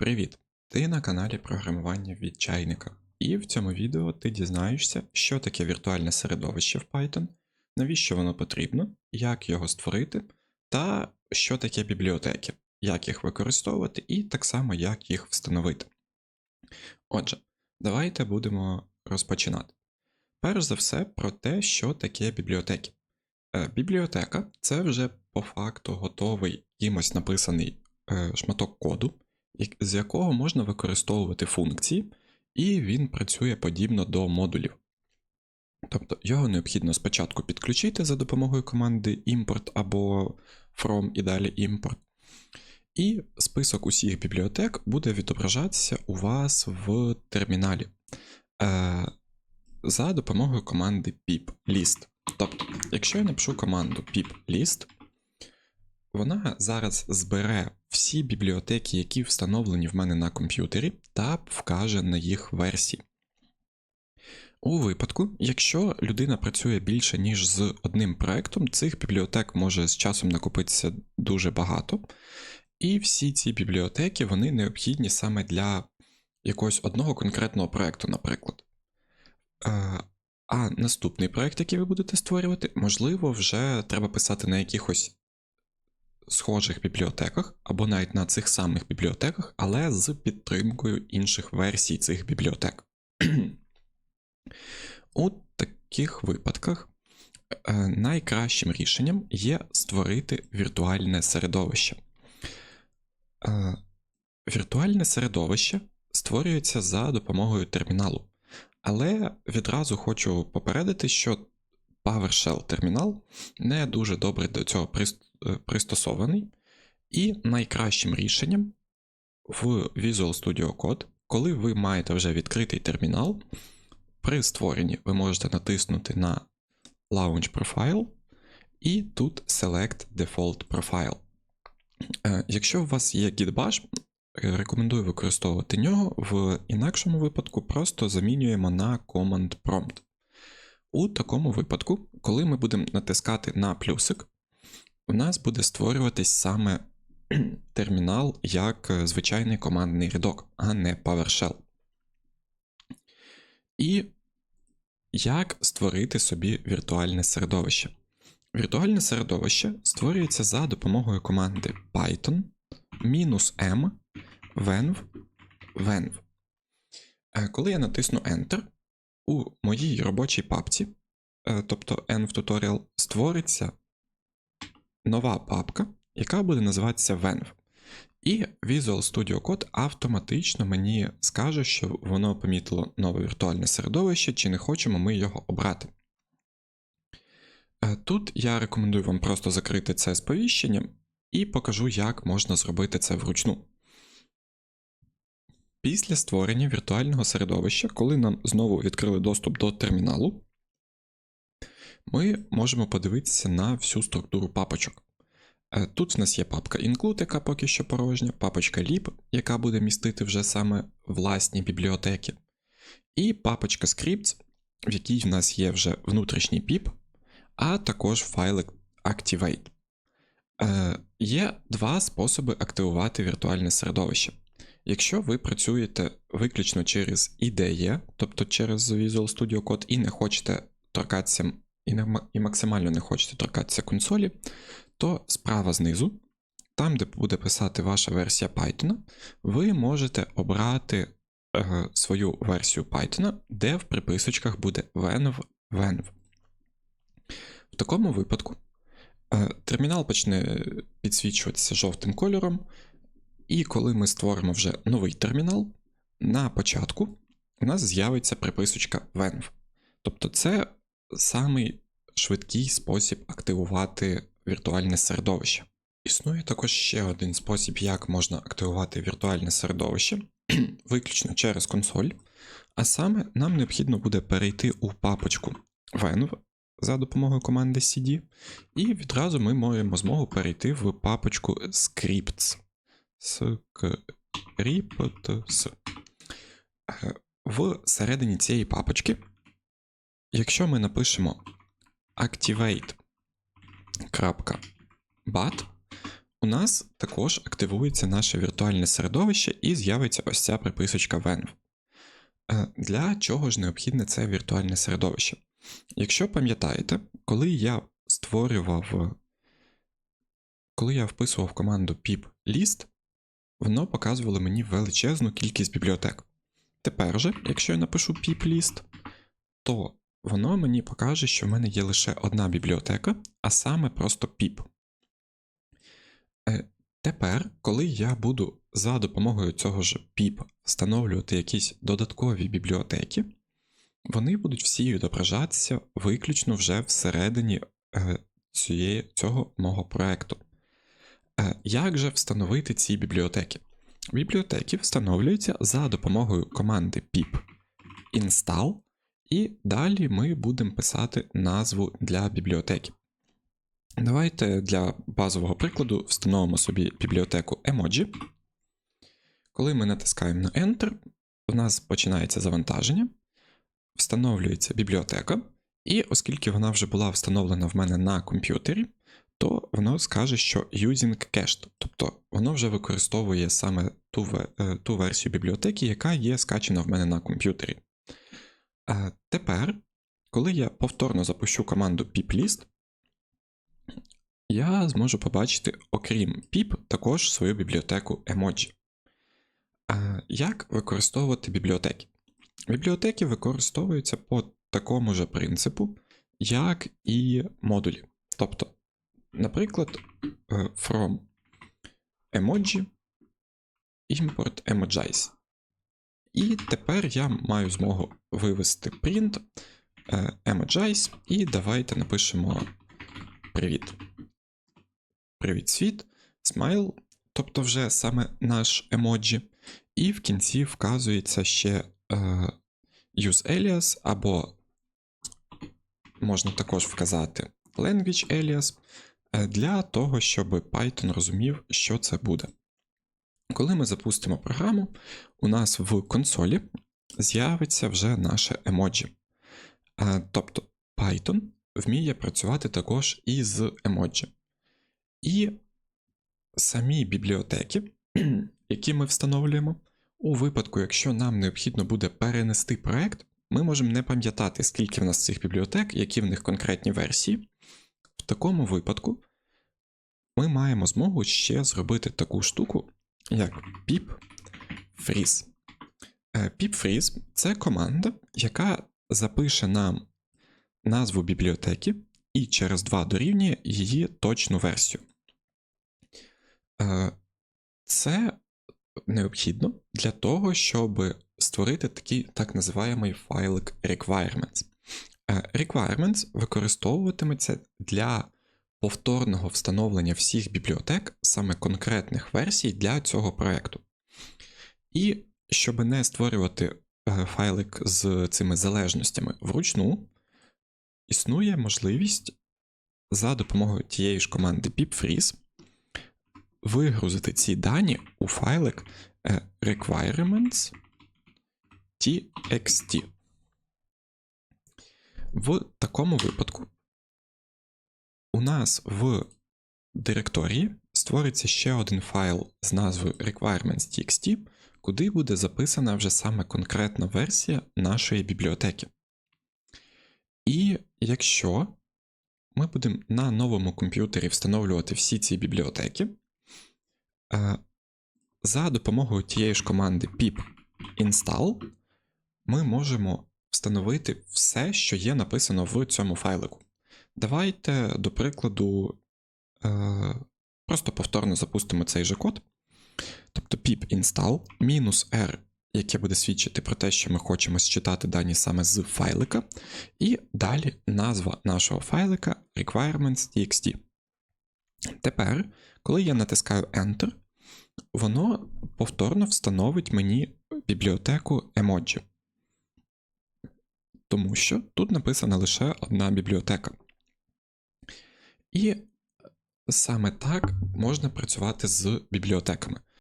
Привіт! Ти на каналі програмування від чайника. І в цьому відео ти дізнаєшся, що таке віртуальне середовище в Python, навіщо воно потрібно, як його створити, та що таке бібліотеки, як їх використовувати, і так само як їх встановити. Отже, давайте будемо розпочинати. Перш за все, про те, що таке бібліотеки. Е, Бібліотека це вже по факту готовий кимось написаний е, шматок коду, з якого можна використовувати функції, і він працює подібно до модулів. Тобто його необхідно спочатку підключити за допомогою команди import або from і далі import. І список усіх бібліотек буде відображатися у вас в терміналі е, за допомогою команди pip list. Тобто, якщо я напишу команду pip list, вона зараз збере всі бібліотеки, які встановлені в мене на комп'ютері, та вкаже на їх версії. У випадку, якщо людина працює більше, ніж з одним проектом, цих бібліотек може з часом накопитися дуже багато. І всі ці бібліотеки вони необхідні саме для якогось одного конкретного проекту, наприклад. Е, А наступний проект, який ви будете створювати, можливо, вже треба писати на якихось схожих бібліотеках, або навіть на цих самих бібліотеках, але з підтримкою інших версій цих бібліотек. У таких випадках е, найкращим рішенням є створити віртуальне середовище. Е, Віртуальне середовище створюється за допомогою терміналу. Але відразу хочу попередити, що PowerShell термінал не дуже добре до цього пристосований, і найкращим рішенням в Visual Studio Code, коли ви маєте вже відкритий термінал, при створенні ви можете натиснути на Launch Profile і тут Select Default Profile. Е, Якщо у вас є Git-Bash, е, рекомендую використовувати нього, в інакшому випадку просто замінюємо на Command Prompt. У такому випадку, коли ми будемо натискати на плюсик, у нас буде створюватись саме термінал як е, звичайний командний рядок, а не PowerShell. І як створити собі віртуальне середовище? Віртуальне середовище створюється за допомогою команди Python -m venv venv. Е, Коли я натисну Enter, у моїй робочій папці, е, тобто env tutorial, створиться нова папка, яка буде називатися venv. І Visual Studio Code автоматично мені скаже, що воно помітило нове віртуальне середовище, чи не хочемо ми його обрати. Е, Тут я рекомендую вам просто закрити це сповіщенням і покажу, як можна зробити це вручну. Після створення віртуального середовища, коли нам знову відкрили доступ до терміналу, ми можемо подивитися на всю структуру папочок. Е, Тут в нас є папка include, яка поки що порожня, папочка lib, яка буде містити вже саме власні бібліотеки, і папочка scripts, в якій в нас є вже внутрішній pip, а також файлик activate. Е, Є два способи активувати віртуальне середовище. Якщо ви працюєте виключно через IDE, тобто через Visual Studio Code, і не хочете торкатися, і, не, і максимально не хочете торкатися консолі, то справа знизу, там, де буде писати ваша версія Python, ви можете обрати е, свою версію Python, де в приписочках буде venv venv. В такому випадку е, термінал почне підсвічуватися жовтим кольором, і коли ми створимо вже новий термінал, на початку у нас з'явиться приписочка venv. Тобто це самий швидкий спосіб активувати віртуальне середовище. Існує також ще один спосіб, як можна активувати віртуальне середовище, виключно через консоль. А саме нам необхідно буде перейти у папочку venv за допомогою команди cd, і відразу ми маємо змогу перейти в папочку scripts. Scripts. Е, В середині цієї папочки, якщо ми напишемо activate.bat, у нас також активується наше віртуальне середовище і з'явиться ось ця приписочка Venv. Е, Для чого ж необхідне це віртуальне середовище? Якщо пам'ятаєте, коли я створював, коли я вписував команду pip-list, воно показувало мені величезну кількість бібліотек. Тепер же, якщо я напишу pip-list, то воно мені покаже, що в мене є лише одна бібліотека, а саме просто pip. Е, Тепер, коли я буду за допомогою цього ж pip встановлювати якісь додаткові бібліотеки, вони будуть всі відображатися виключно вже всередині е, цієї, цього мого проекту. Е, Як же встановити ці бібліотеки? Бібліотеки встановлюються за допомогою команди pip install, і далі ми будемо писати назву для бібліотеки. Давайте для базового прикладу встановимо собі бібліотеку emoji. Коли ми натискаємо на Enter, у нас починається завантаження, встановлюється бібліотека, і оскільки вона вже була встановлена в мене на комп'ютері, то воно скаже, що using cached, тобто воно вже використовує саме ту, е, ту версію бібліотеки, яка є скачена в мене на комп'ютері. А тепер, коли я повторно запущу команду piplist, я зможу побачити, окрім pip, також свою бібліотеку emoji. А як використовувати бібліотеки? Бібліотеки використовуються по такому ж принципу, як і модулі. Тобто, наприклад, е, from emoji import emojis. І тепер я маю змогу вивести print е, emojis, і давайте напишемо привіт. Привіт, світ, смайл, тобто вже саме наш емоджі. І в кінці вказується ще е, use alias, або можна також вказати language alias е, для того, щоб Python розумів, що це буде. Коли ми запустимо програму, у нас в консолі з'явиться вже наше емоджі. Тобто Python вміє працювати також і з емоджі. І самі бібліотеки, які ми встановлюємо, у випадку, якщо нам необхідно буде перенести проект, ми можемо не пам'ятати, скільки в нас цих бібліотек, які в них конкретні версії. В такому випадку ми маємо змогу ще зробити таку штуку, як pip freeze. Е, це команда, яка запише нам назву бібліотеки і через два дорівнює її точну версію. Е, Це необхідно для того, щоб створити такий так називаємий файлик requirements. Е, Requirements використовуватиметься для повторного встановлення всіх бібліотек, саме конкретних версій для цього проєкту. І щоб не створювати е, файлик з цими залежностями вручну, існує можливість за допомогою тієї ж команди pipfreeze вигрузити ці дані у файлик е, requirements.txt. В такому випадку у нас в директорії створиться ще один файл з назвою requirements.txt, куди буде записана вже саме конкретна версія нашої бібліотеки. І якщо ми будемо на новому комп'ютері встановлювати всі ці бібліотеки, е, за допомогою тієї ж команди pip install ми можемо встановити все, що є написано в цьому файлику. Давайте, до прикладу, е, просто повторно запустимо цей же код. Тобто pip install мінус R, яке буде свідчити про те, що ми хочемо считати дані саме з файлика, і далі назва нашого файлика requirements.txt. Тепер, коли я натискаю Enter, воно повторно встановить мені бібліотеку emoji. Тому що тут написана лише одна бібліотека. І саме так можна працювати з бібліотеками.